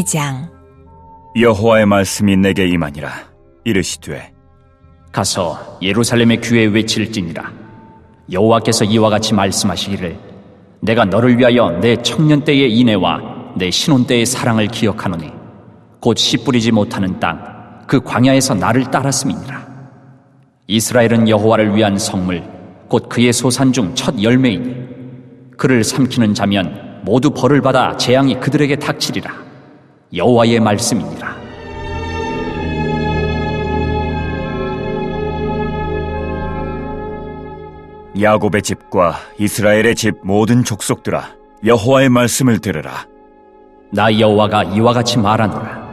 2장. 여호와의 말씀이 내게 임하니라. 이르시되 가서 예루살렘의 귀에 외칠지니라. 여호와께서 이와 같이 말씀하시기를 내가 너를 위하여 내 청년 때의 인애와 내 신혼 때의 사랑을 기억하노니 곧 씨 뿌리지 못하는 땅 그 광야에서 나를 따랐음이니라. 이스라엘은 여호와를 위한 성물 곧 그의 소산 중 첫 열매이니 그를 삼키는 자면 모두 벌을 받아 재앙이 그들에게 닥치리라 여호와의 말씀이니라 야곱의 집과 이스라엘의 집 모든 족속들아 여호와의 말씀을 들으라 나 여호와가 이와 같이 말하노라.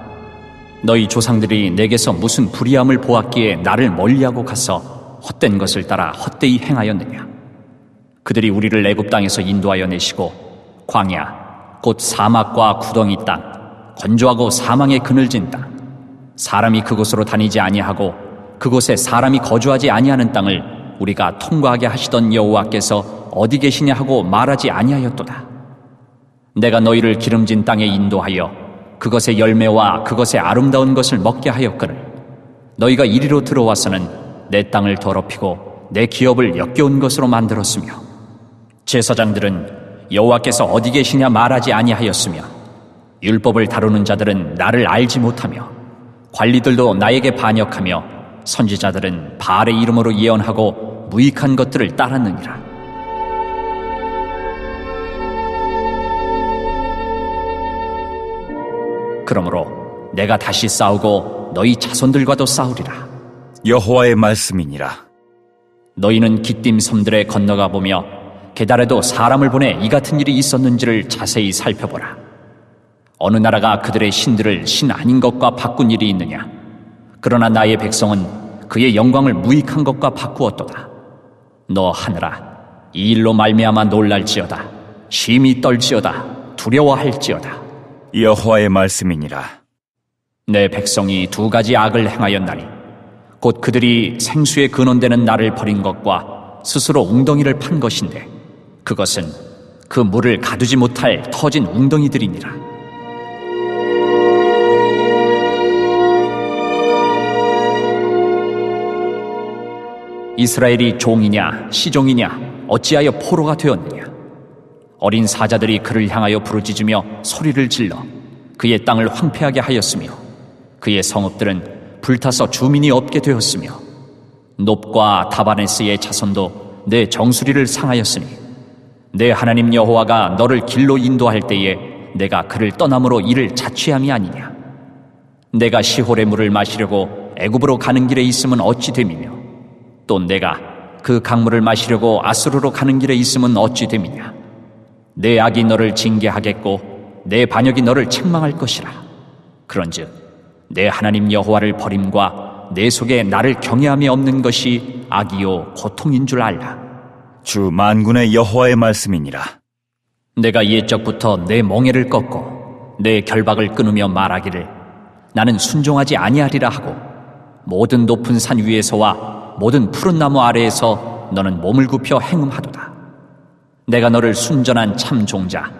너희 조상들이 내게서 무슨 불의함을 보았기에 나를 멀리하고 가서 헛된 것을 따라 헛되이 행하였느냐? 그들이 우리를 애굽 땅에서 인도하여 내시고 광야 곧 사막과 구덩이 땅 건조하고 사망의 그늘진 땅 사람이 그곳으로 다니지 아니하고 그곳에 사람이 거주하지 아니하는 땅을 우리가 통과하게 하시던 여호와께서 어디 계시냐 하고 말하지 아니하였도다. 내가 너희를 기름진 땅에 인도하여 그것의 열매와 그것의 아름다운 것을 먹게 하였거늘 너희가 이리로 들어와서는 내 땅을 더럽히고 내 기업을 역겨운 것으로 만들었으며 제사장들은 여호와께서 어디 계시냐 말하지 아니하였으며 율법을 다루는 자들은 나를 알지 못하며 관리들도 나에게 반역하며 선지자들은 바알의 이름으로 예언하고 무익한 것들을 따랐느니라 그러므로 내가 다시 싸우고 너희 자손들과도 싸우리라. 여호와의 말씀이니라 너희는 기띔 섬들에 건너가 보며 게달에도 사람을 보내 이 같은 일이 있었는지를 자세히 살펴보라. 어느 나라가 그들의 신들을 신 아닌 것과 바꾼 일이 있느냐? 그러나 나의 백성은 그의 영광을 무익한 것과 바꾸었도다. 너 하늘아, 이 일로 말미암아 놀랄지어다. 심히 떨지어다. 두려워할지어다. 여호와의 말씀이니라 내 백성이 두 가지 악을 행하였나니 곧 그들이 생수에 근원되는 나를 버린 것과 스스로 웅덩이를 판 것인데 그것은 그 물을 가두지 못할 터진 웅덩이들이니라 이스라엘이 종이냐 시종이냐 어찌하여 포로가 되었느냐? 어린 사자들이 그를 향하여 부르짖으며 소리를 질러 그의 땅을 황폐하게 하였으며 그의 성읍들은 불타서 주민이 없게 되었으며 높과 다바네스의 자손도 내 정수리를 상하였으니 내 하나님 여호와가 너를 길로 인도할 때에 내가 그를 떠남으로 이를 자취함이 아니냐? 내가 시홀의 물을 마시려고 애굽으로 가는 길에 있으면 어찌 됨이며 또 내가 그 강물을 마시려고 아수르로 가는 길에 있으면 어찌 됨이냐 내 악이 너를 징계하겠고 내 반역이 너를 책망할 것이라. 그런즉 내 하나님 여호와를 버림과 내 속에 나를 경외함이 없는 것이 악이요 고통인 줄 알라. 주 만군의 여호와의 말씀이니라 내가 옛적부터 내 멍에를 꺾고 내 결박을 끊으며 말하기를 나는 순종하지 아니하리라 하고 모든 높은 산 위에서와 모든 푸른 나무 아래에서 너는 몸을 굽혀 행음하도다. 내가 너를 순전한 참 종자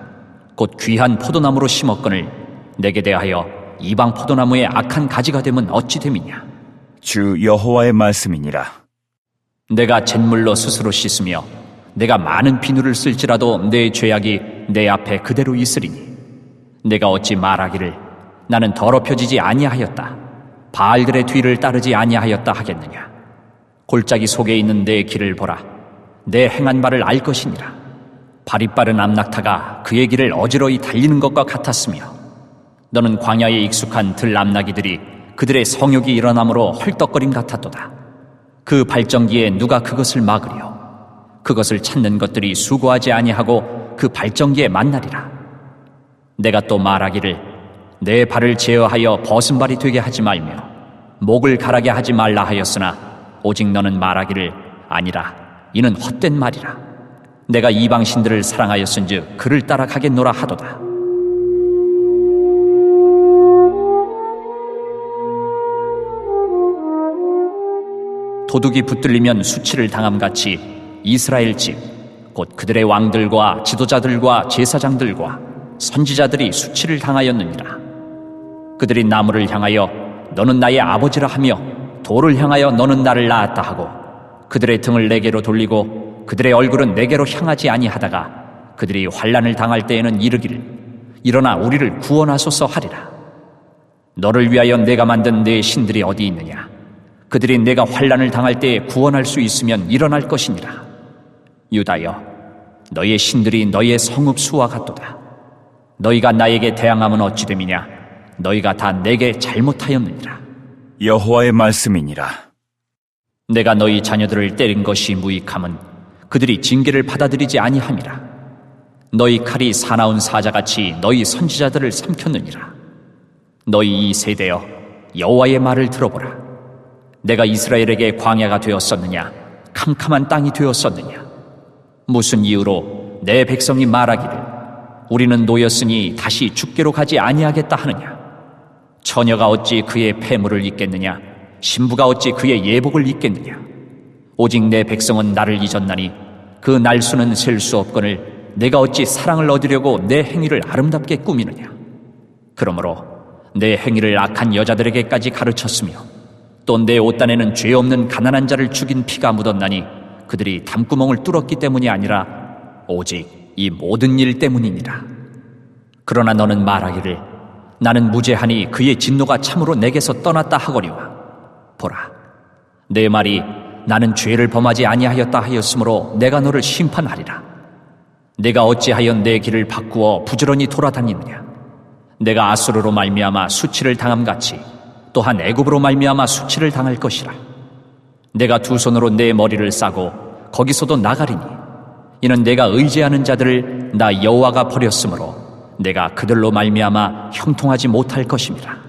곧 귀한 포도나무로 심었거늘 내게 대하여 이방 포도나무의 악한 가지가 되면 어찌 됨이냐? 주 여호와의 말씀이니라. 내가 잿물로 스스로 씻으며 내가 많은 비누를 쓸지라도 내 죄악이 내 앞에 그대로 있으리니 내가 어찌 말하기를 나는 더럽혀지지 아니하였다. 바알들의 뒤를 따르지 아니하였다 하겠느냐 골짜기 속에 있는 내 길을 보라 내 행한 바를 알 것이니라 발이 빠른 암낙타가 그의 길을 어지러이 달리는 것과 같았으며 너는 광야에 익숙한 들암나기들이 그들의 성욕이 일어남으로 헐떡거림 같았도다. 그 발전기에 누가 그것을 막으려 그것을 찾는 것들이 수고하지 아니하고 그 발전기에 만나리라. 내가 또 말하기를 내 발을 제어하여 벗은 발이 되게 하지 말며 목을 가라게 하지 말라 하였으나 오직 너는 말하기를 아니라 이는 헛된 말이라. 내가 이방 신들을 사랑하였은즉 그를 따라 가겠노라 하도다. 도둑이 붙들리면 수치를 당함 같이 이스라엘 집, 곧 그들의 왕들과 지도자들과 제사장들과 선지자들이 수치를 당하였느니라. 그들이 나무를 향하여 너는 나의 아버지라 하며 돌을 향하여 너는 나를 낳았다 하고 그들의 등을 내게로 돌리고 그들의 얼굴은 내게로 향하지 아니하다가 그들이 환란을 당할 때에는 이르기를 일어나 우리를 구원하소서 하리라. 너를 위하여 내가 만든 내 신들이 어디 있느냐? 그들이 내가 환란을 당할 때에 구원할 수 있으면 일어날 것이니라. 유다여 너의 신들이 너의 성읍수와 같도다. 너희가 나에게 대항함은 어찌 됨이냐? 너희가 다 내게 잘못하였느니라 여호와의 말씀이니라. 내가 너희 자녀들을 때린 것이 무익함은 그들이 징계를 받아들이지 아니함이라. 너희 칼이 사나운 사자같이 너희 선지자들을 삼켰느니라. 너희 이 세대여 여호와의 말을 들어보라. 내가 이스라엘에게 광야가 되었었느냐? 캄캄한 땅이 되었었느냐? 무슨 이유로 내 백성이 말하기를 우리는 노였으니 다시 죽게로 가지 아니하겠다 하느냐? 처녀가 어찌 그의 폐물을 입겠느냐? 신부가 어찌 그의 예복을 입겠느냐? 오직 내 백성은 나를 잊었나니 그 날수는 셀 수 없거늘 내가 어찌 사랑을 얻으려고 내 행위를 아름답게 꾸미느냐? 그러므로 내 행위를 악한 여자들에게까지 가르쳤으며 또 내 옷단에는 죄 없는 가난한 자를 죽인 피가 묻었나니 그들이 담구멍을 뚫었기 때문이 아니라 오직 이 모든 일 때문이니라. 그러나 너는 말하기를 나는 무죄하니 그의 진노가 참으로 내게서 떠났다 하거니와. 보라 내 말이 나는 죄를 범하지 아니하였다 하였으므로 내가 너를 심판하리라. 내가 어찌하여 내 길을 바꾸어 부지런히 돌아다니느냐? 내가 아수르로 말미암아 수치를 당함 같이 또한 애굽으로 말미암아 수치를 당할 것이라. 내가 두 손으로 내 머리를 싸고 거기서도 나가리니 이는 내가 의지하는 자들을 나 여호와가 버렸으므로 내가 그들로 말미암아 형통하지 못할 것임이라